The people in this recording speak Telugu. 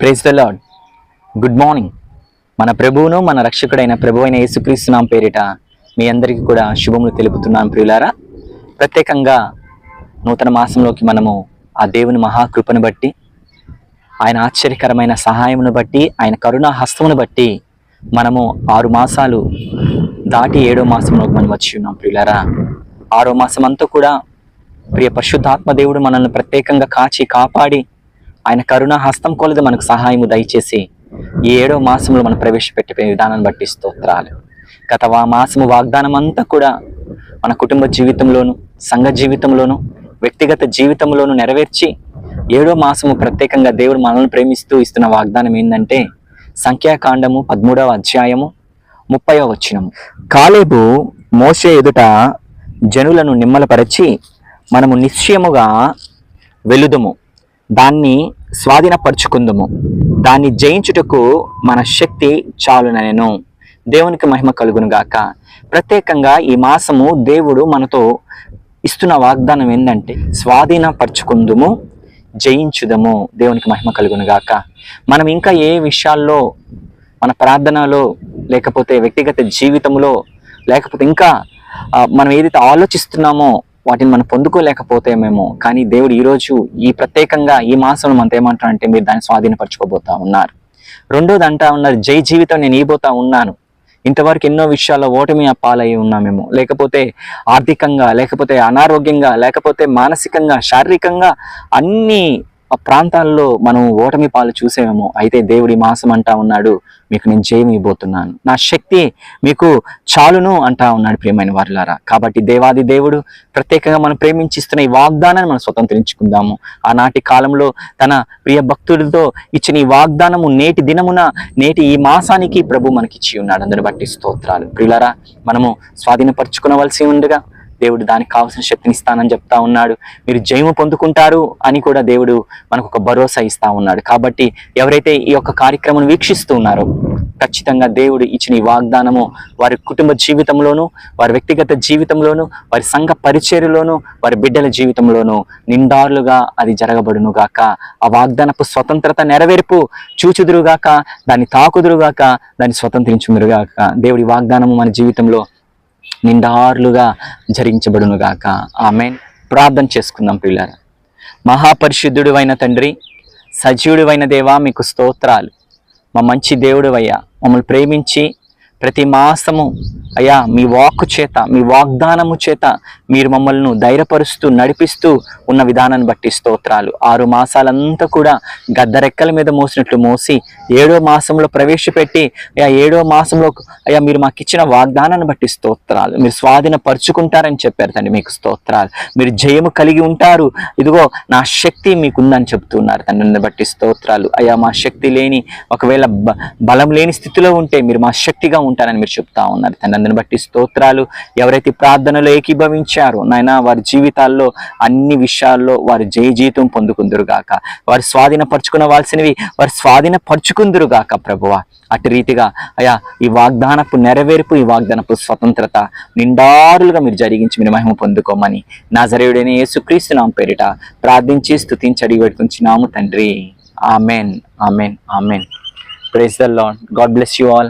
Praise the lord good morning మన ప్రభువును మన రక్షకుడైన ప్రభు అయిన యేసుక్రీస్తునాం పేరిట మీ అందరికీ కూడా శుభములు తెలుపుతున్నాను ప్రియులారా. ప్రత్యేకంగా నూతన మాసంలోకి మనము ఆ దేవుని మహాకృపను బట్టి ఆయన ఆశ్చర్యకరమైన సహాయమును బట్టి ఆయన కరుణా హస్తమును బట్టి మనము ఆరు మాసాలు దాటి ఏడో మాసంలోకి మనం వచ్చి ఉన్నాం ప్రియులారా. ఆరో మాసం అంతా కూడా ప్రియ పరిశుద్ధాత్మ దేవుడు మనల్ని ప్రత్యేకంగా కాచి కాపాడి ఆయన కరుణా హస్తం కొలది మనకు సహాయము దయచేసి ఈ ఏడో మాసంలో మనం ప్రవేశపెట్టిపోయిన విధానాన్ని బట్టి స్తోత్రాలు. గత మాసము వాగ్దానం అంతా కూడా మన కుటుంబ జీవితంలోను సంఘ జీవితంలోను వ్యక్తిగత జీవితంలోను నెరవేర్చి ఏడో మాసము ప్రత్యేకంగా దేవుడు మనల్ని ప్రేమిస్తూ ఇస్తున్న వాగ్దానం ఏంటంటే సంఖ్యాకాండము పదమూడవ అధ్యాయము ముప్పైవ వచ్చినము కాలేబు మోసే ఎదుట జనులను నిమ్మలపరచి మనము నిశ్చయముగా వెలుదుము. దాన్ని స్వాధీనపరుచుకుందుము. దాన్ని జయించుటకు మన శక్తి చాలునను. దేవునికి మహిమ కలుగును గాక ప్రత్యేకంగా ఈ మాసము దేవుడు మనతో ఇస్తున్న వాగ్దానం ఏంటంటే స్వాధీనపరుచుకుందుము జయించుదము. దేవునికి మహిమ కలుగును గాక మనం ఇంకా ఏ విషయాల్లో మన ప్రార్థనలో లేకపోతే వ్యక్తిగత జీవితంలో లేకపోతే ఇంకా మనం ఏదైతే ఆలోచిస్తున్నామో వాటిని మనం పొందుకోలేకపోతే మేము కానీ దేవుడు ఈరోజు ఈ ప్రత్యేకంగా ఈ మాసంలో మనతో ఏమంటారంటే మీరు దాన్ని స్వాధీనపరచుకోబోతా ఉన్నారు. రెండోది అంటా ఉన్నారు జై జీవితం నేను ఇవ్వబోతా ఉన్నాను. ఇంతవరకు ఎన్నో విషయాల్లో ఓటమి పాలై ఉన్నామేమో లేకపోతే ఆర్థికంగా లేకపోతే అనారోగ్యంగా లేకపోతే మానసికంగా శారీరకంగా అన్ని ఆ ప్రాంతాల్లో మనం ఓటమి పాలు చూసేమేమో అయితే దేవుడి మాసం అంటా ఉన్నాడు మీకు నేను జయం ఇవ్వబోతున్నాను. నా శక్తి మీకు చాలును అంటా ఉన్నాడు ప్రియమైన వారులారా. కాబట్టి దేవాది దేవుడు ప్రత్యేకంగా మనం ప్రేమించిస్తున్న ఈ వాగ్దానాన్ని మనం స్వతంత్రించుకుందాము. ఆనాటి కాలంలో తన ప్రియ భక్తుడితో ఇచ్చిన ఈ వాగ్దానము నేటి దినమున నేటి ఈ మాసానికి ప్రభు మనకిచ్చి ఉన్నాడు. అందరి బట్టి స్తోత్రాలు. ప్రియులారా మనము స్వాధీనపరచుకునవలసి ఉండగా. దేవుడు దానికి కావాల్సిన శక్తిని ఇస్తానని చెప్తా ఉన్నాడు. మీరు జయము పొందుకుంటారు అని కూడా దేవుడు మనకు ఒక భరోసా ఇస్తా ఉన్నాడు. కాబట్టి ఎవరైతే ఈ యొక్క కార్యక్రమం వీక్షిస్తూ ఉన్నారో ఖచ్చితంగా దేవుడు ఇచ్చిన ఈ వాగ్దానము వారి కుటుంబ జీవితంలోను వారి వ్యక్తిగత జీవితంలోను వారి సంఘ పరిచర్యలోను వారి బిడ్డల జీవితంలోను నిండారులుగా అది జరగబడును గాక ఆ వాగ్దానపు స్వతంత్రత నెరవేర్పు చూచుదురుగాక దాన్ని తాకుదురుగాక దాన్ని స్వతంత్రించుదురుగాక. దేవుడి వాగ్దానము మన జీవితంలో నిండార్లుగా జరించబడునుగాక ఆమె ప్రార్థన చేసుకుందాం పిల్లల మహాపరిశుద్ధుడు అయిన తండ్రి సజీవుడు అయిన దేవా మీకు స్తోత్రాలు. మా మంచి దేవుడు అయ్యా మమ్మల్ని ప్రేమించి ప్రతి మాసము అయ్యా మీ వాక్ చేత మీ వాగ్దానము చేత మీరు మమ్మల్ని ధైర్యపరుస్తూ నడిపిస్తూ ఉన్న విధానాన్ని బట్టి స్తోత్రాలు. ఆరు మాసాలంతా కూడా గద్దరెక్కల మీద మోసినట్లు మోసి ఏడో మాసంలో ప్రవేశపెట్టి అయ్యా ఏడో మాసంలో అయ్యా మీరు మాకు ఇచ్చిన వాగ్దానాన్ని బట్టి స్తోత్రాలు. మీరు స్వాధీనపరుచుకుంటారని చెప్పారు తండ్రి మీకు స్తోత్రాలు. మీరు జయము కలిగి ఉంటారు. ఇదిగో నా శక్తి మీకుందని చెప్తున్నారు తండ్రిని బట్టి స్తోత్రాలు. అయ్యా మా శక్తి లేని ఒకవేళ బ- బలం లేని స్థితిలో ఉంటే మీరు మా శక్తిగా ఉంటారని మీరు చెప్తా ఉన్నారు తండ్రి అందరిని బట్టి స్తోత్రాలు. ఎవరైతే ప్రార్థనలో ఏకీభవించారో నాయన వారి జీవితాల్లో అన్ని విషయాల్లో వారు జయజీతం జీతం పొందుకుందురుగాక వారు స్వాధీనపరుచుకునవలసినవి వారు స్వాధీనపరచుకుందురుగాక ప్రభువ. అటు రీతిగా అయా ఈ వాగ్దానపు నెరవేర్పు ఈ వాగ్దానపు స్వతంత్రత నిండారులుగా మీరు జరిగించి మీరు మహిమ పొందుకోమని నా జరేయుడైన యేసుక్రీస్తు నామ పేరిట ప్రార్థించి స్థుతించి అడిగి పెట్టుకుంటున్నాము తండ్రి. Amen amen amen. Praise the lord God bless you all.